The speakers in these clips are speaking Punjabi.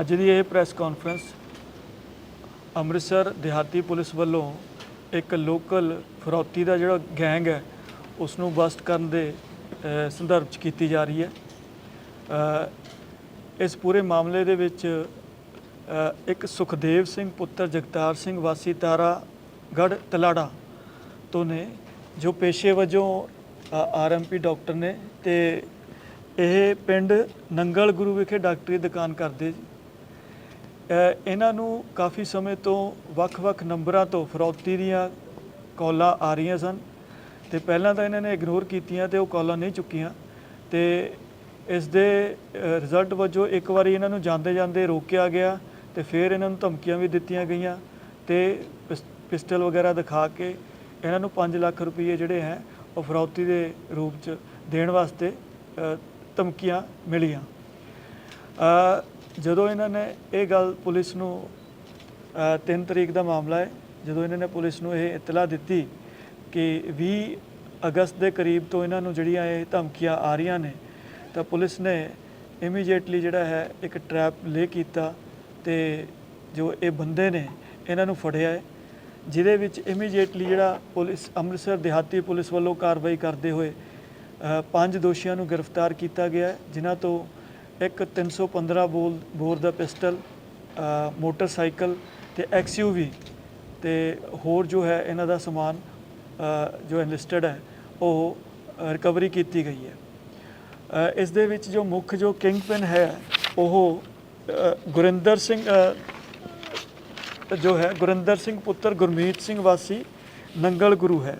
ਅੱਜ ਦੀ ਇਹ ਪ੍ਰੈਸ ਕਾਨਫਰੰਸ ਅੰਮ੍ਰਿਤਸਰ ਦਿਹਾਤੀ ਪੁਲਿਸ ਵੱਲੋਂ ਇੱਕ ਲੋਕਲ ਫਰੌਤੀ ਦਾ ਜਿਹੜਾ ਗੈਂਗ ਹੈ ਉਸ ਨੂੰ ਬਸਟ ਕਰਨ ਦੇ ਸੰਦਰਭ 'ਚ ਕੀਤੀ ਜਾ ਰਹੀ ਹੈ। ਇਸ ਪੂਰੇ ਮਾਮਲੇ ਦੇ ਵਿੱਚ ਇੱਕ ਸੁਖਦੇਵ ਸਿੰਘ ਪੁੱਤਰ ਜਗਤਾਰ ਸਿੰਘ ਵਾਸੀ ਤਾਰਾ ਗੜ ਤਲਾੜਾ ਤੋਂ ਨੇ, ਜੋ ਪੇਸ਼ੇ ਵਜੋਂ ਆਰਐਮਪੀ ਡਾਕਟਰ ਨੇ ਤੇ ਇਹ ਪਿੰਡ ਨੰਗਲ ਗੁਰੂ ਵਿਖੇ ਡਾਕਟਰੀ ਦੁਕਾਨ ਕਰਦੇ ਜੀ। ਇਹਨਾਂ ਨੂੰ ਕਾਫੀ ਸਮੇਂ ਤੋਂ ਵੱਖ-ਵੱਖ ਨੰਬਰਾਂ ਤੋਂ ਫਰੌਤੀ ਦੀਆਂ ਕਾਲਾਂ ਆ ਰਹੀਆਂ ਸਨ ਤੇ ਪਹਿਲਾਂ ਤਾਂ ਇਹਨਾਂ ਨੇ ਇਗਨੋਰ ਕੀਤੀਆਂ ਤੇ ਉਹ ਕਾਲਾਂ ਨਹੀਂ ਚੁੱਕੀਆਂ ਤੇ ਇਸ ਦੇ ਰਿਜ਼ਲਟ ਵਜੋਂ ਇੱਕ ਵਾਰੀ ਇਹਨਾਂ ਨੂੰ ਜਾਂਦੇ ਜਾਂਦੇ ਰੋਕਿਆ ਗਿਆ ਤੇ ਫਿਰ ਇਹਨਾਂ ਨੂੰ ਧਮਕੀਆਂ ਵੀ ਦਿੱਤੀਆਂ ਗਈਆਂ ਤੇ ਪਿਸ- ਪਿਸਟਲ ਵਗੈਰਾ ਦਿਖਾ ਕੇ ਇਹਨਾਂ ਨੂੰ 5 ਲੱਖ ਰੁਪਏ ਜਿਹੜੇ ਹੈ ਉਹ ਫਰੌਤੀ ਦੇ ਰੂਪ ਚ ਦੇਣ ਵਾਸਤੇ ਧਮਕੀਆਂ ਮਿਲੀਆਂ। ਜਦੋਂ ਇਹਨਾਂ ਨੇ ਇਹ ਗੱਲ ਪੁਲਿਸ ਨੂੰ 3 ਤਰੀਕ ਦਾ ਮਾਮਲਾ ਹੈ, ਜਦੋਂ ਇਹਨਾਂ ਨੇ ਪੁਲਿਸ ਨੂੰ ਇਹ ਇਤਲਾਹ ਦਿੱਤੀ ਕਿ 20 ਅਗਸਤ ਦੇ ਕਰੀਬ ਤੋਂ ਇਹਨਾਂ ਨੂੰ ਜਿਹੜੀਆਂ ਇਹ ਧਮਕੀਆਂ ਆ ਰਹੀਆਂ ਨੇ, ਤਾਂ ਪੁਲਿਸ ਨੇ ਇਮੀਡੀਏਟਲੀ ਜਿਹੜਾ ਹੈ ਇੱਕ ਟਰੈਪ ਲੇ ਕੀਤਾ ਤੇ ਜੋ ਇਹ ਬੰਦੇ ਨੇ ਇਹਨਾਂ ਨੂੰ ਫੜਿਆ ਹੈ, ਜਿਹਦੇ ਵਿੱਚ ਇਮੀਡੀਏਟਲੀ ਜਿਹੜਾ ਪੁਲਿਸ, ਅੰਮ੍ਰਿਤਸਰ ਦਿਹਾਤੀ ਪੁਲਿਸ ਵੱਲੋਂ ਕਾਰਵਾਈ ਕਰਦੇ ਹੋਏ ਪੰਜ ਦੋਸ਼ੀਆਂ ਨੂੰ ਗ੍ਰਿਫਤਾਰ ਕੀਤਾ ਗਿਆ ਜਿਨ੍ਹਾਂ ਤੋਂ ਇੱਕ 315 ਬੋਲ ਬੋਰ ਦਾ ਪਿਸਟਲ ਅ, ਮੋਟਰਸਾਈਕਲ ਤੇ ਐਕਸਯੂਵੀ ਤੇ ਹੋਰ ਜੋ ਹੈ ਇਹਨਾਂ ਦਾ ਸਮਾਨ ਜੋ ਐਨਲਿਸਟਡ ਹੈ ਉਹ ਰਿਕਵਰੀ ਕੀਤੀ ਗਈ ਹੈ। ਇਸ ਦੇ ਵਿੱਚ ਜੋ ਮੁੱਖ ਜੋ ਕਿੰਗਪਿਨ ਹੈ ਉਹ ਗੁਰਿੰਦਰ ਸਿੰਘ ਜੋ ਹੈ ਗੁਰਿੰਦਰ ਸਿੰਘ ਪੁੱਤਰ ਗੁਰਮੀਤ ਸਿੰਘ ਵਾਸੀ ਨੰਗਲ ਗੁਰੂ ਹੈ।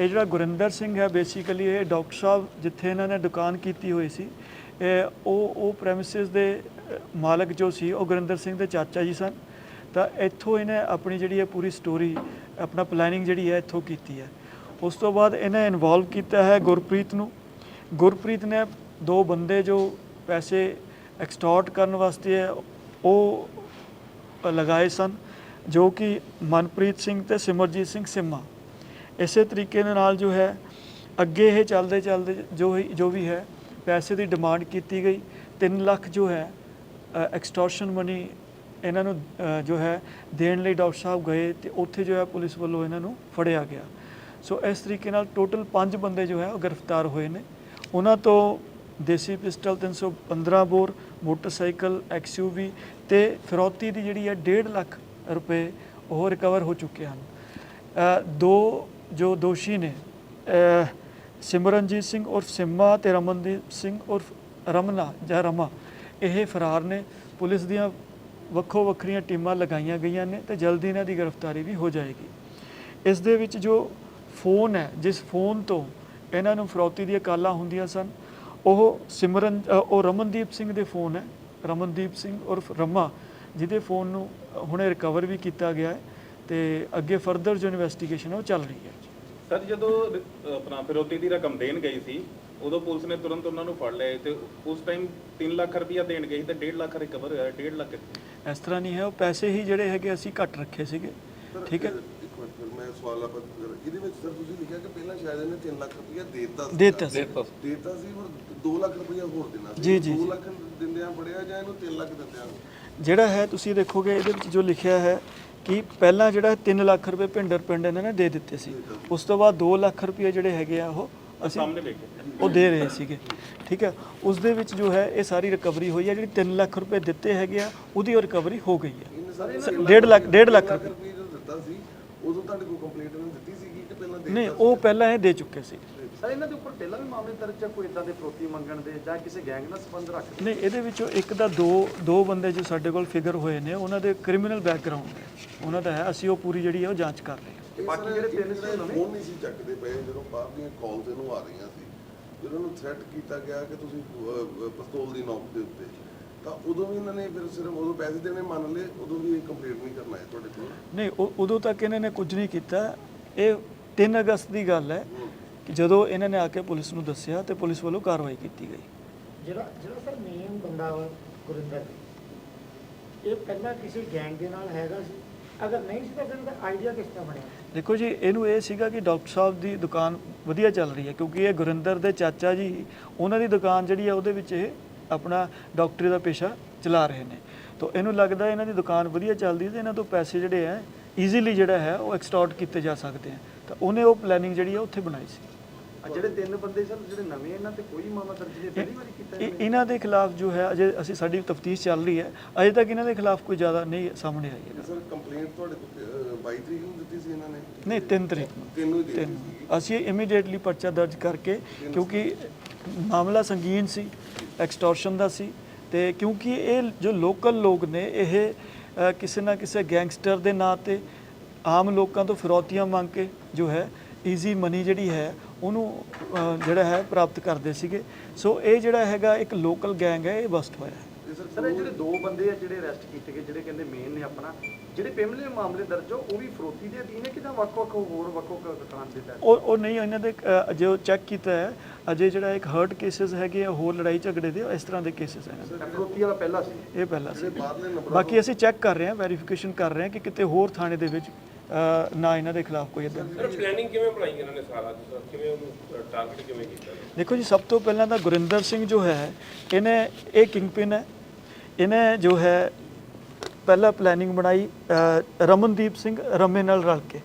ਇਹ ਜਿਹੜਾ ਗੁਰਿੰਦਰ ਸਿੰਘ ਹੈ ਬੇਸਿਕਲੀ ਇਹ ਡਾਕਟਰ ਸਾਹਿਬ ਜਿੱਥੇ ਇਹਨਾਂ ਨੇ ਦੁਕਾਨ ਕੀਤੀ ਹੋਈ ਸੀ ਇਹ ਉਹ ਉਹ ਪ੍ਰੈਮਿਸਿਸ ਦੇ ਮਾਲਕ ਜੋ ਸੀ ਉਹ ਗੁਰਿੰਦਰ ਸਿੰਘ ਦੇ ਚਾਚਾ ਜੀ ਸਨ। ਤਾਂ ਇੱਥੋਂ ਇਹਨੇ ਆਪਣੀ ਜਿਹੜੀ ਹੈ ਪੂਰੀ ਸਟੋਰੀ ਆਪਣਾ ਪਲੈਨਿੰਗ ਜਿਹੜੀ ਹੈ ਇੱਥੋਂ ਕੀਤੀ ਹੈ। ਉਸ ਤੋਂ ਬਾਅਦ ਇਹਨੇ ਇਨਵੋਲਵ ਕੀਤਾ ਹੈ ਗੁਰਪ੍ਰੀਤ ਨੂੰ। ਗੁਰਪ੍ਰੀਤ ਨੇ ਦੋ ਬੰਦੇ ਜੋ ਪੈਸੇ ਐਕਸਟੋਰਟ ਕਰਨ ਵਾਸਤੇ ਹੈ, ਉਹ ਲਗਾਏ ਸਨ ਜੋ ਕਿ ਮਨਪ੍ਰੀਤ ਸਿੰਘ ਤੇ ਸਿਮਰਜੀਤ ਸਿੰਘ ਸਿਮਾ। ਇਸੇ ਤਰੀਕੇ ਦੇ ਨਾਲ ਜੋ ਹੈ, ਅੱਗੇ ਇਹ ਚੱਲਦੇ ਚੱਲਦੇ ਜੋ ਹੀ- ਜੋ ਵੀ ਹੈ, ਪੈਸੇ ਦੀ ਡਿਮਾਂਡ ਕੀਤੀ ਗਈ। 3 ਲੱਖ ਜੋ ਹੈ ਐਕਸਟੋਰਸ਼ਨ ਮਨੀ ਇਹਨਾਂ ਨੂੰ ਜੋ ਹੈ, ਦੇਣ ਲਈ ਡਾਕਟਰ ਸਾਹਿਬ ਗਏ ਤੇ ਉੱਥੇ ਜੋ ਹੈ ਪੁਲਿਸ ਵੱਲੋਂ ਇਹਨਾਂ ਨੂੰ ਫੜਿਆ ਗਿਆ। ਸੋ ਇਸ ਤਰੀਕੇ ਨਾਲ ਟੋਟਲ 5 ਬੰਦੇ ਜੋ ਹੈ ਉਹ ਗ੍ਰਿਫਤਾਰ ਹੋਏ ਨੇ। ਉਹਨਾਂ ਤੋਂ ਦੇਸੀ ਪਿਸਟਲ 315 ਬੋਰ, ਮੋਟਰਸਾਈਕਲ ਐਕਸਯੂਵੀ ਤੇ ਫਿਰੌਤੀ ਦੀ ਜਿਹੜੀ ਹੈ 1.5 ਲੱਖ ਰੁਪਏ ਉਹ ਰਿਕਵਰ ਹੋ ਚੁੱਕੇ ਹਨ। ਦੋ ਜੋ ਦੋਸ਼ੀ ਨੇ ਸਿਮਰਨਜੀਤ ਸਿੰਘ ਉਰਫ ਸਿੰਮਾ ਤੇ ਰਮਨਦੀਪ ਸਿੰਘ ਉਰਫ ਰਮਨਾ ਜਾਂ ਰਮਾ, ਇਹ ਫਰਾਰ ਨੇ। ਪੁਲਿਸ ਦੀਆਂ ਵੱਖੋ ਵੱਖਰੀਆਂ ਟੀਮਾਂ ਲਗਾਈਆਂ ਗਈਆਂ ਨੇ ਤੇ ਜਲਦੀ ਇਹਨਾਂ ਦੀ ਗ੍ਰਿਫਤਾਰੀ ਵੀ ਹੋ ਜਾਏਗੀ। ਇਸ ਦੇ ਵਿੱਚ ਜੋ ਫੋਨ ਹੈ, ਜਿਸ ਫੋਨ ਤੋਂ ਇਹਨਾਂ ਨੂੰ ਫਰੌਤੀ ਦੀਆਂ ਕਾਲਾਂ ਹੁੰਦੀਆਂ ਸਨ, ਉਹ ਸਿਮਰਨ ਉਹ ਰਮਨਦੀਪ ਸਿੰਘ ਦੇ ਫੋਨ ਹੈ। ਰਮਨਦੀਪ ਸਿੰਘ ਉਰਫ ਰਮਾ, ਜਿਹਦੇ ਫੋਨ ਨੂੰ ਹੁਣੇ ਰਿਕਵਰ ਵੀ ਕੀਤਾ ਗਿਆ ਹੈ। ਤੇ ਅੱਗੇ ਫਰਦਰ ਜੋ ਇਨਵੈਸਟੀਗੇਸ਼ਨ ਹੈ ਉਹ ਚੱਲ ਰਹੀ ਹੈ ਸਰ ਜਦੋਂ ਆਪਣਾ ਫਿਰੋਤੀ ਦੀ ਰਕਮ ਦੇਣ ਗਈ ਸੀ ਉਦੋਂ ਪੁਲਿਸ ਨੇ ਤੁਰੰਤ ਉਹਨਾਂ ਨੂੰ ਫੜ ਲਿਆ ਤੇ ਉਸ ਟਾਈਮ 3 ਲੱਖ ਰੁਪਇਆ ਦੇਣ ਗਈ ਤੇ 1.5 ਲੱਖ ਰਿਕਵਰ ਹੋਇਆ 1.5 ਲੱਖ ਇਸ ਤਰ੍ਹਾਂ ਨਹੀਂ ਹੈ ਉਹ ਪੈਸੇ ਹੀ ਜਿਹੜੇ ਹੈਗੇ ਅਸੀਂ ਘੱਟ ਰੱਖੇ ਸੀਗੇ। ਠੀਕ ਹੈ? ਇੱਕ ਮਿੰਟ ਫਿਰ ਮੈਂ ਸਵਾਲ ਆਪਾਂ ਇਹਦੇ ਵਿੱਚ ਸਰ ਤੁਸੀਂ ਲਿਖਿਆ ਕਿ ਪਹਿਲਾਂ ਸ਼ਾਇਦ ਇਹਨੇ 3 ਲੱਖ ਰੁਪਇਆ ਦੇਤਾ ਸੀ। ਦੇਤਾ ਸੀ। ਦੇਤਾ ਸੀ। ਪਰ 2 ਲੱਖ ਰੁਪਇਆ ਹੋਰ ਦੇਣਾ ਸੀ। ਜੀ, ਜੀ, 2 ਜੀ। ਲੱਖ ਦਿੰਦਿਆਂ ਪੜਿਆ ਜਾਂ ਇਹਨੂੰ 3 ਲੱਖ ਦਿੰਦਿਆਂ? ਜਿਹੜਾ ਹੈ ਤੁਸੀਂ ਦੇਖੋਗੇ ਇਹਦੇ ਵਿੱਚ ਜੋ ਲਿਖਿਆ ਹੈ ਕਿ ਪਹਿਲਾਂ ਜਿਹੜਾ 3 ਲੱਖ ਰੁਪਏ ਭਿੰਡਰ ਪਿੰਡ ਇਹਨਾਂ ਨੇ ਦੇ ਦਿੱਤੇ ਸੀ ਉਸ ਤੋਂ ਬਾਅਦ 2 ਲੱਖ ਰੁਪਏ ਜਿਹੜੇ ਹੈਗੇ ਆ ਉਹ ਅਸੀਂ ਸਾਹਮਣੇ ਉਹ ਦੇ ਰਹੇ ਸੀਗੇ ਠੀਕ ਹੈ ਉਸ ਦੇ ਵਿੱਚ ਜੋ ਹੈ ਇਹ ਸਾਰੀ ਰਿਕਵਰੀ ਹੋਈ ਹੈ ਜਿਹੜੀ 3 ਲੱਖ ਰੁਪਏ ਦਿੱਤੇ ਹੈਗੇ ਆ ਉਹਦੀ ਰਿਕਵਰੀ ਹੋ ਗਈ ਹੈ ਇਹਨੇ ਸਾਰੇ ਸ- ਡੇਢ ਲੱਖ ਡੇਢ ਲੱਖ ਰੁਪਏ। ਦਿੱਤਾ ਸੀ ਉਦੋਂ ਤੁਹਾਡੇ ਕੋਲ ਕੰਪਲੇਂਟ ਇਹਨੇ ਦਿੱਤੀ ਸੀਗੀ ਕਿ ਪਹਿਲਾਂ ਦੇ ਨਹੀਂ ਉਹ ਪਹਿਲਾਂ ਇਹ ਦੇ ਚੁੱਕੇ ਸੀ। ਸਰ ਇਹਨਾਂ ਦੇ ਉੱਪਰ ਪਹਿਲਾਂ ਵੀ ਮਾਮਲੇ ਦਰਜ ਜਾਂ ਕੋਈ ਇਦਾਂ ਦੇ ਫਰੋਤੀ ਮੰਗਣ ਦੇ ਜਾਂ ਕਿਸੇ ਗੈਂਗ ਨਾਲ ਸੰਬੰਧ ਰੱਖਦੇ? ਨਹੀਂ ਇਹਦੇ ਵਿੱਚੋਂ ਇੱਕ ਦਾ ਦੋ ਦੋ ਬੰਦੇ ਜੋ ਸਾਡੇ ਕੋਲ ਫਿਗਰ ਹੋਏ ਨੇ ਉਹਨਾਂ ਦੇ ਕ੍ਰਿਮੀਨਲ ਬੈਕਗ੍ਰਾਉਂਡ ਹੈ ਉਹਨਾਂ ਦਾ ਹੈ ਅਸੀਂ ਉਹ ਪੂਰੀ ਜਿਹੜੀ ਹੈ ਉਹ ਜਾਂਚ ਕਰ ਰਹੇ ਹਾਂ। ਬਾਕੀ ਜਿਹੜੇ ਤਿੰਨ ਸੀ ਫੋਨ ਨਹੀਂ ਸੀ ਚੱਕਦੇ ਪਏ ਜਦੋਂ ਬਾਹਰ ਦੀਆਂ ਕਾਲਸ ਇਹਨੂੰ ਆ ਰਹੀਆਂ ਸੀ ਜਦੋਂ ਉਹਨੂੰ ਥ੍ਰੈਟ ਕੀਤਾ ਗਿਆ ਕਿ ਤੁਸੀਂ ਪਿਸਤੌਲ ਦੀ ਨੋਕ ਦੇ ਉੱਤੇ ਤਾਂ ਉਦੋਂ ਵੀ ਇਹਨਾਂ ਨੇ ਫਿਰ ਸਿਰਫ ਉਦੋਂ ਪੈਸੇ ਦੇਣੇ ਮੰਨ ਲਏ ਉਦੋਂ ਵੀ ਕੰਪਲੀਟ ਨਹੀਂ ਕਰਨਾ ਹੈ ਤੁਹਾਡੇ ਕੋਲ? ਨਹੀਂ ਉਹ- ਉਦੋਂ ਤੱਕ ਇਹਨਾਂ ਨੇ ਕੁਝ ਨਹੀਂ ਕੀਤਾ। ਇਹ 3 ਅਗਸਤ ਦੀ ਗੱਲ ਹੈ। ਕਿ ਜਦੋਂ ਇਹਨਾਂ ਨੇ ਆ ਕੇ ਪੁਲਿਸ ਨੂੰ ਦੱਸਿਆ ਤੇ ਪੁਲਿਸ ਵੱਲੋਂ ਕਾਰਵਾਈ ਕੀਤੀ ਗਈ। ਜਿਹੜਾ ਜਿਹੜਾ ਸਰ ਮੇਨ ਬੰਦਾ ਵਾ ਗੁਰਿੰਦਰ ਇਹ ਪਹਿਲਾਂ ਕਿਸੇ ਗੈਂਗ ਦੇ ਨਾਲ ਹੈਗਾ ਸੀ? ਅਗਰ ਨਹੀਂ ਸੀ ਤਾਂ ਫਿਰ ਇਹਦਾ ਆਈਡੀਆ ਕਿਸ ਤਰ੍ਹਾਂ ਬਣਿਆ? ਦੇਖੋ ਜੀ ਇਹਨੂੰ ਇਹ ਸੀਗਾ ਕਿ ਡਾਕਟਰ ਸਾਹਿਬ ਦੀ ਦੁਕਾਨ ਵਧੀਆ ਚੱਲ ਰਹੀ ਹੈ ਕਿਉਂਕਿ ਇਹ ਗੁਰਿੰਦਰ ਦੇ ਚਾਚਾ ਜੀ ਉਹਨਾਂ ਦੀ ਦੁਕਾਨ ਜਿਹੜੀ ਹੈ ਉਹਦੇ ਵਿੱਚ ਇਹ ਆਪਣਾ ਡਾਕਟਰੀ ਦਾ ਪੇਸ਼ਾ ਚਲਾ ਰਹੇ ਨੇ। ਤਾਂ ਇਹਨੂੰ ਲੱਗਦਾ ਇਹਨਾਂ ਦੀ ਦੁਕਾਨ ਵਧੀਆ ਚੱਲਦੀ ਹੈ ਤੇ ਇਹਨਾਂ ਤੋਂ ਪੈਸੇ ਜਿਹੜੇ ਆ ਈਜ਼ੀਲੀ ਜਿਹੜਾ ਹੈ ਉਹ ਐਕਸਟੋਰਟ ਕੀਤੇ ਜਾ ਸਕਦੇ ਆ ਤਾਂ ਉਹਨੇ ਉਹ ਪਲੈਨਿੰਗ ਜਿਹੜੀ ਆ ਉੱਥੇ ਬਣਾਈ ਸੀ। ਆ ਜਿਹੜੇ ਤਿੰਨ ਬੰਦੇ ਸਰ ਜਿਹੜੇ ਨਵੇਂ ਇਹਨਾਂ ਤੇ ਕੋਈ ਮਾਮਲਾ ਦਰਜ ਨਹੀਂ ਪਹਿਲੀ ਵਾਰੀ ਕੀਤਾ ਇਹ- ਇਹਨਾਂ ਦੇ ਖਿਲਾਫ ਜੋ ਹੈ ਅਜੇ ਅਸੀਂ ਸਾਡੀ ਤਫਤੀਸ਼ ਚੱਲ ਰਹੀ ਹੈ ਅਜੇ ਤੱਕ ਇਹਨਾਂ ਦੇ ਖਿਲਾਫ ਕੋਈ ਜ਼ਿਆਦਾ ਨਹੀਂ ਸਾਹਮਣੇ ਆਈ ਹੈ। ਸਰ ਕੰਪਲੇਂਟ ਤੁਹਾਡੇ ਤੋਂ 22 ਤਰੀਕ ਨੂੰ ਦਿੱਤੀ ਸੀ ਇਹਨਾਂ ਨੇ? ਨਹੀਂ 3 ਤਰੀਕ ਨੂੰ। ਤਿੰਨ ਨੂੰ ਹੀ ਦੇ ਤਿੰਨ ਦਿੱਤੀ ਸੀ ਅਸੀਂ ਇਮੀਡੀਏਟਲੀ ਪਰਚਾ ਦਰਜ ਕਰਕੇ ਕਿਉਂਕਿ ਮਾਮਲਾ ਸੰਗੀਨ ਸੀ ਐਕਸਟੋਰਸ਼ਨ ਦਾ ਸੀ ਤੇ ਕਿਉਂਕਿ ਇਹ ਜੋ ਲੋਕਲ ਲੋਕ ਨੇ ਇਹ ਅ, ਕਿਸੇ ਨਾ ਕਿਸੇ ਗੈਂਗਸਟਰ ਦੇ ਨਾਂ ਤੇ ਆਮ ਲੋਕਾਂ ਤੋਂ ਫਿਰੌਤੀਆਂ ਮੰਗ ਕੇ ਜੋ ਹੈ ਈਜ਼ੀ ਮਨੀ ਜਿਹੜੀ ਹੈ ਉਹਨੂੰ ਜਿਹੜਾ ਹੈ ਪ੍ਰਾਪਤ ਕਰਦੇ ਸੀਗੇ। ਸੋ ਇਹ ਜਿਹੜਾ ਹੈਗਾ ਇੱਕ ਲੋਕਲ ਗੈਂਗ ਹੈ ਇਹ ਬਸਟ ਹੋਇਆ ਹੈ। ਸਰ ਜਿਹੜੇ ਦੋ ਬੰਦੇ ਆ ਜਿਹੜੇ ਅਰੈਸਟ ਕੀਤੇ ਗਏ ਜਿਹੜੇ ਕਹਿੰਦੇ ਮੇਨ ਨੇ ਆਪਣਾ ਜਿਹੜੇ ਪੇਮੈਂਟ ਮਾਮਲੇ ਦਰਜ ਹੋ ਉਹ ਵੀ ਫਰੋਤੀ ਦੇ ਅਧੀਨ ਹੈ ਕਿਦਾਂ ਵੱਖ-ਵੱਖ ਹੋਰ ਵੱਖ-ਵੱਖ ਦੁਕਾਨ ਦੇ ਤਹਿਤ? ਉਹ ਉਹ ਨਹੀਂ ਇਹਨਾਂ ਦੇ ਜੋ ਚੈੱਕ ਕੀਤਾ ਹੈ। ਅਜੇ ਜਿਹੜਾ ਇੱਕ ਹਰਟ ਕੇਸਸ ਹੈਗੇ ਆ ਹੋਰ ਲੜਾਈ ਝਗੜੇ ਦੇ ਇਸ ਤਰ੍ਹਾਂ ਦੇ ਕੇਸਸ ਹੈ ਫਰੋਤੀ ਵਾਲਾ ਪਹਿਲਾ ਸੀ। ਇਹ ਪਹਿਲਾ ਸੀ। ਬਾਕੀ ਅਸੀਂ ਚੈੱਕ ਕਰ ਰਹੇ ਹਾਂ ਵੈਰੀਫਿਕੇਸ਼ਨ ਕਰ ਰਹੇ ਹਾਂ ਕਿ ਕਿਤੇ ਹੋਰ ਥਾਣੇ ਦੇ ਵਿੱਚ ਨਾ ਇਹਨਾਂ ਦੇ ਖਿਲਾਫ ਕੋਈ ਇਦਾਂ ਸਰ ਪਲੈਨਿੰਗ ਕਿਵੇਂ ਬਣਾਈ ਇਹਨਾਂ ਨੇ ਸਾਰਾ ਕਿਵੇਂ ਉਹਨੂੰ ਟਾਰਗੇਟ ਕਿਵੇਂ ਕੀਤਾ? ਦੇਖੋ ਜੀ ਸਭ ਤੋਂ ਪਹਿਲਾਂ ਤਾਂ ਗੁਰਿੰਦਰ ਸਿੰਘ ਜੋ ਹੈ ਇਹਨੇ ਇਹ ਕਿੰਗਪਿਨ ਹੈ। ਇਹਨੇ ਜੋ ਹੈ ਪਹਿਲਾਂ ਪਲੈਨਿੰਗ ਬਣਾਈ ਰਮਨਦੀਪ ਸਿੰਘ ਰਮੇ ਨਾਲ ਰਲ ਕੇ।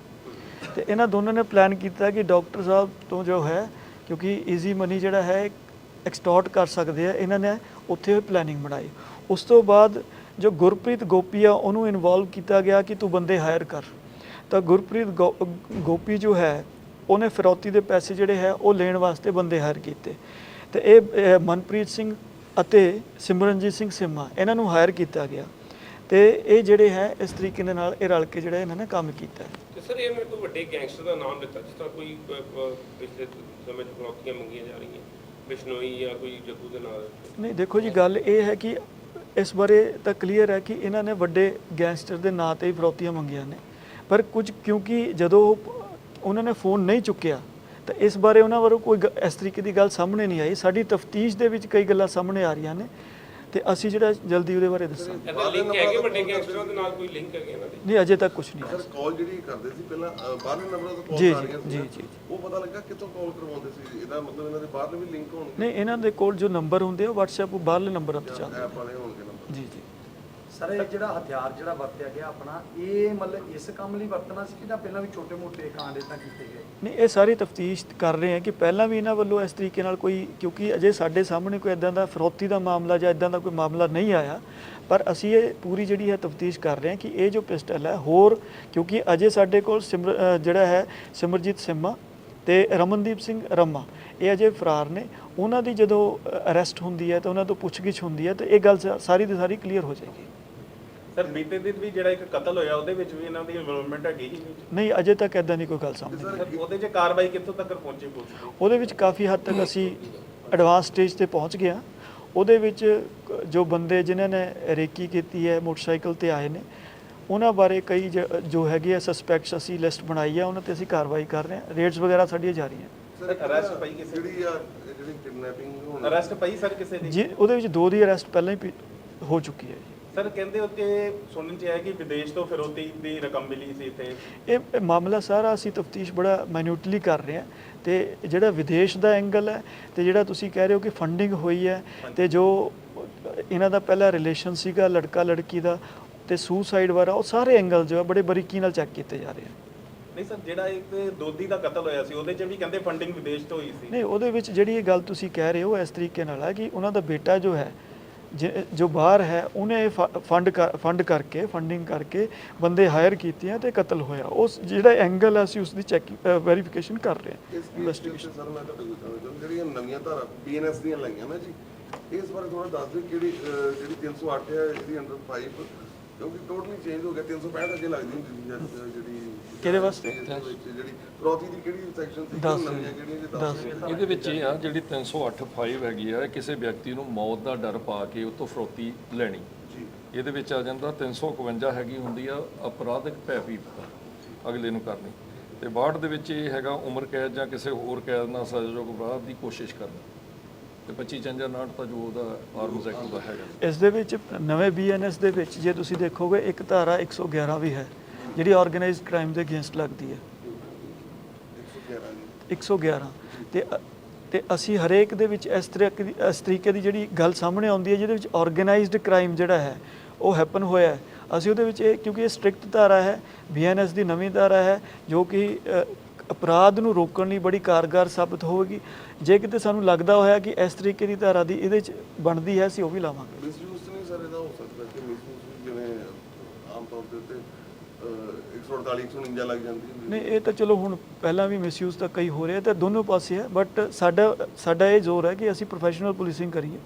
ਤੇ ਇਹਨਾਂ ਦੋਨਾਂ ਨੇ ਪਲਾਨ ਕੀਤਾ ਕਿ ਡਾਕਟਰ ਸਾਹਿਬ ਤੋਂ ਜੋ ਹੈ ਕਿਉਂਕਿ ਈਜ਼ੀ ਮਨੀ ਜਿਹੜਾ ਹੈ ਐਕਸਟੋਰਟ ਕਰ ਸਕਦੇ ਆ। ਇਹਨਾਂ ਨੇ ਉੱਥੇ ਪਲੈਨਿੰਗ ਬਣਾਈ। ਉਸ ਤੋਂ ਬਾਅਦ ਜੋ ਗੁਰਪ੍ਰੀਤ ਗੋਪੀ ਆ ਉਹਨੂੰ ਇਨਵੋਲਵ ਕੀਤਾ ਗਿਆ ਕਿ ਤੂੰ ਬੰਦੇ ਹਾਇਰ ਕਰ। ਤਾਂ ਗੁਰਪ੍ਰੀਤ ਗੋ- ਗੋਪੀ ਜੋ ਹੈ ਉਹਨੇ ਫਿਰੌਤੀ ਦੇ ਪੈਸੇ ਜਿਹੜੇ ਹੈ ਉਹ ਲੈਣ ਵਾਸਤੇ ਬੰਦੇ ਹਾਇਰ ਕੀਤੇ। ਤੇ ਇਹ ਅਹ, ਮਨਪ੍ਰੀਤ ਸਿੰਘ ਅਤੇ ਸਿਮਰਨਜੀਤ ਸਿੰਘ ਸਿੰਮਾ ਇਹਨਾਂ ਨੂੰ ਹਾਇਰ ਕੀਤਾ ਗਿਆ। ਤੇ ਇਹ ਜਿਹੜੇ ਹੈ ਇਸ ਤਰੀਕੇ ਦੇ ਨਾਲ ਇਹ ਰਲ ਕੇ ਜਿਹੜਾ ਇਹਨਾਂ ਨੇ ਕੰਮ ਕੀਤਾ। ਹੈ ਤੇ ਸਰ ਇਹ ਮੇਰੇ ਕੋਈ ਵੱਡੇ ਗੈਂਗਸਟਰ ਦਾ ਨਾਮ ਦਿੱਤਾ ਜਿਸ ਤਰ੍ਹਾਂ ਕੋਈ ਪਿਛਲੇ ਸਮੇਂ 'ਚ ਫਰੌਤੀਆਂ ਮੰਗੀਆਂ ਜਾ ਰਹੀਆਂ ਬਿਸ਼ਨੋਈ ਜਾਂ ਕੋਈ ਜੱਗੂ ਦੇ ਨਾਲ। ਨਹੀਂ ਦੇਖੋ ਜੀ ਗੱਲ ਇਹ ਹੈ ਕਿ ਇਸ ਬਾਰੇ ਤਾਂ ਕਲੀਅਰ ਹੈ ਕਿ ਇਹਨਾਂ ਨੇ ਵੱਡੇ ਗੈਂਗਸਟਰ ਦੇ ਨਾਂ ਤੇ ਹੀ ਫਰੌਤੀਆਂ ਮੰਗੀਆਂ ਨੇ। ਪਰ ਕੁਝ ਕਿਉਂਕਿ ਜਦੋਂ ਉਹ- ਉਹਨਾਂ ਨੇ ਫੋਨ ਨਹੀਂ ਚੁੱਕਿਆ ਤਾਂ ਇਸ ਬਾਰੇ ਉਹਨਾਂ ਵੱਲੋਂ ਕੋਈ ਇਸ ਤਰੀਕੇ ਦੀ ਗੱਲ ਸਾਹਮਣੇ ਨਹੀਂ ਆਈ। ਸਾਡੀ ਤਫਤੀਸ਼ ਦੇ ਵਿੱਚ ਕਈ ਗੱਲਾਂ ਸਾਹਮਣੇ ਆ ਰਹੀਆਂ ਨੇ ਤੇ ਅਸੀਂ ਜਿਹੜਾ ਜਲਦੀ ਉਹਦੇ ਬਾਰੇ ਦੱਸਾਂਗੇ। ਇਹਦਾ ਲਿੰਕ ਹੈਗੇ ਵੱਡੇ ਗੈਂਗਸਟਰਾਂ ਦੇ ਨਾਲ ਕੋਈ ਲਿੰਕ ਹੈਗੇ ਇਹਨਾਂ ਦੇ? ਨਹੀਂ ਅਜੇ ਤੱਕ ਕੁਝ ਨਹੀਂ। ਸਰ ਕਾਲ ਜਿਹੜੀ ਕਰਦੇ ਸੀ ਪਹਿਲਾਂ ਬਾਹਰਲੇ ਨੰਬਰਾਂ ਤੋਂ ਕਾਲ ਆ ਰਹੀਆਂ ਸੀ ਜੀ, ਜੀ, ਉਹ ਪਤਾ ਲੱਗਾ ਕਿੱਥੋਂ ਕਾਲ ਕਰਵਾਉਂਦੇ ਸੀ? ਇਹਦਾ ਮਤਲਬ ਇਹਨਾਂ ਦੇ ਬਾਹਰਲੇ ਵੀ ਲਿੰਕ ਹੋਣਗੇ? ਨਹੀਂ ਇਹਨਾਂ ਦੇ ਕੋਲ ਜੋ ਨੰਬਰ ਹੁੰਦੇ ਆ WhatsApp ਬਾਹਰਲੇ ਨੰਬਰਾਂ ਤੇ ਚੱਲਦੇ ਐਪ ਵਾਲੇ ਹੋਣਗੇ ਨੰਬਰ ਜੀ ਜੀ। ਸਰ, ਇਹ ਜਿਹੜਾ ਹਥਿਆਰ ਜਿਹੜਾ ਵਰਤਿਆ ਗਿਆ ਆਪਣਾ, ਇਹ ਮਤਲਬ ਇਸ ਕੰਮ ਲਈ ਵਰਤਣਾ ਸੀ ਕਿ ਜਾਂ ਪਹਿਲਾਂ ਵੀ ਛੋਟੇ-ਮੋਟੇ ਕਾਂਡ ਇਦਾਂ ਕੀਤੇ ਗਏ? ਨਹੀਂ, ਇਹ ਸਾਰੀ ਤਫਤੀਸ਼ ਕਰ ਰਹੇ ਹਾਂ ਕਿ ਪਹਿਲਾਂ ਵੀ ਇਹਨਾਂ ਵੱਲੋਂ ਇਸ ਤਰੀਕੇ ਨਾਲ ਕੋਈ, ਕਿਉਂਕਿ ਅਜੇ ਸਾਡੇ ਸਾਹਮਣੇ ਕੋਈ ਇਦਾਂ ਦਾ ਫਰੋਤੀ ਦਾ ਮਾਮਲਾ ਜਾਂ ਇਦਾਂ ਦਾ ਕੋਈ ਮਾਮਲਾ ਨਹੀਂ ਆਇਆ, ਪਰ ਅਸੀਂ ਇਹ ਪੂਰੀ ਜਿਹੜੀ ਹੈ ਤਫਤੀਸ਼ ਕਰ ਰਹੇ ਹਾਂ ਕਿ ਇਹ ਜੋ ਪਿਸਟਲ ਹੈ, ਹੋਰ, ਕਿਉਂਕਿ ਅਜੇ ਸਾਡੇ ਕੋਲ ਸਿਮਰ ਜਿਹੜਾ ਹੈ ਸਿਮਰਜੀਤ ਸਿੰਮਾ ਤੇ ਰਮਨਦੀਪ ਸਿੰਘ ਰਮਾ, ਇਹ ਅਜੇ ਫਰਾਰ ਨੇ। ਉਹਨਾਂ ਦੀ ਜਦੋਂ ਅਰੈਸਟ ਹੁੰਦੀ ਹੈ ਤਾਂ ਉਹਨਾਂ ਤੋਂ ਪੁੱਛਗਿੱਛ ਹੁੰਦੀ ਹੈ ਤਾਂ ਇਹ ਗੱਲ ਸਾ- ਸਾਰੀ ਦੀ ਸਾਰੀ ਕਲੀਅਰ ਹੋ ਜਾਏਗੀ। ਸਰ ਬੀਤੇ ਦਿਨ ਵੀ ਜਿਹੜਾ ਇੱਕ ਕਤਲ ਹੋਇਆ ਉਹਦੇ ਵਿੱਚ ਵੀ ਇਹਨਾਂ ਦੀ ਇਨਵੋਲਵਮੈਂਟ ਹੈਗੀ ਜੀ? ਵਿੱਚ ਨਹੀਂ ਅਜੇ ਤੱਕ ਇਦਾਂ ਦੀ ਕੋਈ ਗੱਲ ਸਾਹਮਣੇ ਸਰ ਉਹਦੇ 'ਚ ਕਾਰਵਾਈ ਕਿੱਥੋਂ ਤੱਕ ਪਹੁੰਚੀ ਪੁਲਿਸ ਉਹਦੇ ਵਿੱਚ ਕਾਫੀ ਹੱਦ ਤੱਕ ਅਸੀਂ ਐਡਵਾਂਸ ਸਟੇਜ ਤੇ ਪਹੁੰਚ ਗਏ ਹਾਂ। ਉਹਦੇ ਵਿੱਚ ਜੋ ਬੰਦੇ ਜਿਨ੍ਹਾਂ ਨੇ ਰੇਕੀ ਕੀਤੀ ਹੈ ਮੋਟਰਸਾਈਕਲ ਤੇ ਆਏ ਨੇ ਉਹਨਾਂ ਬਾਰੇ ਕਈ ਜ- ਹੈਗੇ ਆ ਸਸਪੈਕਟਸ ਅਸੀਂ ਲਿਸਟ ਬਣਾਈ ਆ ਉਹਨਾਂ ਤੇ ਅਸੀਂ ਕਾਰਵਾਈ ਕਰ ਰਹੇ ਹਾਂ। ਰੇਟਸ ਵਗੈਰਾ ਸਾਡੀਆਂ ਜਾਰੀ ਹੈ ਸਰ arrest ਪਈ ਕਿਸੇ ਦੀ? ਜਿਹੜੀ ਆ ਜਿਹੜੀ ਕਿਡਨੈਪਿੰਗ ਹੋਣੀ ਅਰੈਸਟ ਪਈ ਸਰ ਕਿਸੇ ਦੀ? ਜੀ ਉਹਦੇ ਵਿੱਚ ਦੋ ਦੀ ਅਰੈਸਟ ਪਹਿਲਾਂ ਹੀ ਹੋ ਚੁੱਕੀ ਹੈ ਜੀ। ਸਰ ਕਹਿੰਦੇ ਉੱਤੇ ਸੁਣਨ ਚ ਆਇਆ ਕਿ ਵਿਦੇਸ਼ ਤੋਂ ਫਿਰੌਤੀ ਦੀ ਰਕਮ ਮਿਲੀ ਸੀ ਇੱਥੇ। ਇਹ ਮਾਮਲਾ ਸਾਰਾ ਅਸੀਂ ਤਫਤੀਸ਼ ਬੜਾ ਮਾਈਨਿਊਟਲੀ ਕਰ ਰਹੇ ਹਾਂ। ਤੇ ਜਿਹੜਾ ਵਿਦੇਸ਼ ਦਾ ਐਂਗਲ ਹੈ ਤੇ ਜਿਹੜਾ ਤੁਸੀਂ ਕਹਿ ਰਹੇ ਹੋ ਕਿ ਫੰਡਿੰਗ ਹੋਈ ਹੈ ਤੇ ਜੋ ਇਹਨਾਂ ਦਾ ਪਹਿਲਾ ਰਿਲੇਸ਼ਨ ਸੀਗਾ ਲੜਕਾ ਲੜਕੀ ਦਾ ਤੇ ਸੁਸਾਈਡ ਵਾਲਾ ਉਹ ਸਾਰੇ ਐਂਗਲ ਜੋ ਹੈ ਬੜੇ ਬਰੀਕੀ ਨਾਲ ਚੈੱਕ ਕੀਤੇ ਜਾ ਰਹੇ ਹਨ। ਨਹੀਂ ਸਰ ਜਿਹੜਾ ਇੱਕ ਦੋਦੀ ਦਾ ਕਤਲ ਹੋਇਆ ਸੀ ਉਹਦੇ 'ਚ ਵੀ ਕਹਿੰਦੇ ਫੰਡਿੰਗ ਵਿਦੇਸ਼ ਤੋਂ ਹੋਈ ਸੀ। ਨਹੀਂ ਉਹਦੇ ਵਿੱਚ ਜਿਹੜੀ ਇਹ ਗੱਲ ਤੁਸੀਂ ਕਹਿ ਰਹੇ ਹੋ ਇਸ ਤਰੀਕੇ ਨਾਲ ਹੈ ਕਿ ਉਹਨਾਂ ਦਾ ਬੇਟਾ ਜੋ ਹੈ ਜਿ- ਬਾਹਰ ਹੈ ਉਹਨੇ ਫੰਡ ਫੰਡ ਕਰਕੇ ਫੰਡਿੰਗ ਕਰਕੇ ਬੰਦੇ ਹਾਇਰ ਕੀਤੇ ਆ ਤੇ ਕਤਲ ਹੋਇਆ। ਉਸ ਜਿਹੜਾ ਐਂਗਲ ਹੈ ਅਸੀਂ ਉਸ ਦੀ ਚੈੱਕ ਵੈਰੀਫਿਕੇਸ਼ਨ ਕਰ ਰਹੇ ਹਾਂ। ਇਨਵੈਸਟੀਗੇਸ਼ਨ ਸਰ ਮੈਂ ਤੁਹਾਡੇ ਕੋਲ ਜਿਹੜੀਆਂ ਨਵੀਆਂ ਧਾਰਾ ਬੀਐਨਐਸ ਦੀਆਂ ਲਾਈਆਂ ਨਾ ਜੀ ਇਸ ਬਾਰੇ ਥੋੜਾ ਦੱਸ ਦਿਓ ਕਿਹੜੀ ਜਿਹੜੀ 308 ਹੈ ਇਹਦੀ ਅੰਡਰ 5 ਕਿਉਂਕਿ ਟੋਟਲੀ ਚੇਂਜ ਹੋ ਗਿਆ 365 ਅੱਗੇ ਲੱਗਦੀ ਹੁੰਦੀ ਜਿਹੜੀ ਕਿਹਦੇ ਵਾਸਤੇ? ਇਹਦੇ ਵਿੱਚ ਜਿਹੜੀ ਪ੍ਰੋਤੀ ਦੀ ਕਿਹੜੀ ਸੈਕਸ਼ਨ ਸੀ? ਦੱਸ। ਇਹਦੇ ਵਿੱਚ ਇਹ ਆ ਜਿਹੜੀ 308 5 ਹੈਗੀ ਆ ਇਹ ਕਿਸੇ ਵਿਅਕਤੀ ਨੂੰ ਮੌਤ ਦਾ ਡਰ ਪਾ ਕੇ ਉਹ ਤੋਂ ਫਰੋਤੀ ਲੈਣੀ। ਜੀ। ਇਹਦੇ ਵਿੱਚ ਆ ਜਾਂਦਾ 351 ਹੈਗੀ ਹੁੰਦੀ ਆ ਅਪਰਾਧਿਕ ਭੈਭੀਤਾ ਅਗਲੇ ਨੂੰ ਕਰਨੀ। ਤੇ 62 ਦੇ ਵਿੱਚ ਇਹ ਹੈਗਾ ਉਮਰ ਕੈਦ ਜਾਂ ਕਿਸੇ ਹੋਰ ਕੈਦ ਨਾਲ ਸਜ਼ਾਯੋਗ ਅਪਰਾਧ ਦੀ ਕੋਸ਼ਿਸ਼ ਕਰਨਾ। ਤੇ 25 ਚੰਜਾ 59 ਤਾਂ ਜੋ ਉਹਦਾ ਆਰਮਸ ਐਕਟ ਦਾ ਹੈਗਾ। ਇਸ ਦੇ ਵਿੱਚ ਨਵੇਂ ਬੀਐਨਐਸ ਦੇ ਵਿੱਚ ਜੇ ਤੁਸੀਂ ਦੇਖੋਗੇ ਇੱਕ ਧਾਰਾ 111 ਵੀ ਹੈ। ਜਿਹੜੀ ਆਰਗੇਨਾਈਜ਼ਡ ਕ੍ਰਾਈਮ ਦੇ ਅਗੇਂਸਟ ਲੱਗਦੀ ਹੈ। 111 ਤੇ ਤੇ ਅਸੀਂ ਹਰੇਕ ਦੇ ਵਿੱਚ ਇਸ ਤਰੀਕੇ ਦੀ, ਇਸ ਤਰੀਕੇ ਦੀ ਜਿਹੜੀ ਗੱਲ ਸਾਹਮਣੇ ਆਉਂਦੀ ਹੈ, ਜਿਹਦੇ ਵਿੱਚ ਆਰਗੇਨਾਈਜ਼ਡ ਕ੍ਰਾਈਮ ਜਿਹੜਾ ਹੈ, ਉਹ ਹੈਪਨ ਹੋਇਆ ਹੈ। ਅਸੀਂ ਉਹਦੇ ਵਿੱਚ ਇਹ, ਕਿਉਂਕਿ ਇਹ ਸਟ੍ਰਿਕਟ ਧਾਰਾ ਹੈ ਬੀਐਨਐਸ ਦੀ ਨਵੀਂ ਧਾਰਾ ਹੈ, ਜੋ ਕਿ ਅਪਰਾਧ ਨੂੰ ਰੋਕਣ ਲਈ ਬੜੀ ਕਾਰਗਰ ਸਾਬਤ ਹੋਵੇਗੀ। ਜੇ ਕਿਤੇ ਸਾਨੂੰ ਲੱਗਦਾ ਹੋਇਆ ਕਿ ਇਸ ਤਰੀਕੇ ਦੀ ਧਾਰਾ ਦੀ ਇਹਦੇ ਚ ਬਣਦੀ ਹੈ, ਅਸੀਂ ਉਹ ਵੀ ਲਾਵਾਂਗੇ। ਮਿਸਯੂਜ਼ ਨਹੀਂ ਸਰ, ਇਹਦਾ ਹੋ ਸਕਦਾ ਕਿ ਮਿਸਯੂਜ਼ ਜਿਵੇਂ ਆਮ ਤੌਰ ਤੇ ਲੱਗ ਜਾਂਦੀ ਨਹੀਂ, ਇਹ ਤਾਂ ਚਲੋ ਹੁਣ ਪਹਿਲਾਂ ਵੀ ਮਿਸਯੂਜ਼ ਤਾਂ ਕਈ ਹੋ ਰਿਹਾ ਤੇ ਦੋਨੋਂ ਪਾਸੇ ਹੈ ਬਟ ਸਾਡਾ ਸਾਡਾ ਇਹ ਜ਼ੋਰ ਹੈ ਕਿ ਅਸੀਂ ਪ੍ਰੋਫੈਸ਼ਨਲ ਪੁਲਿਸਿੰਗ ਕਰੀਏ।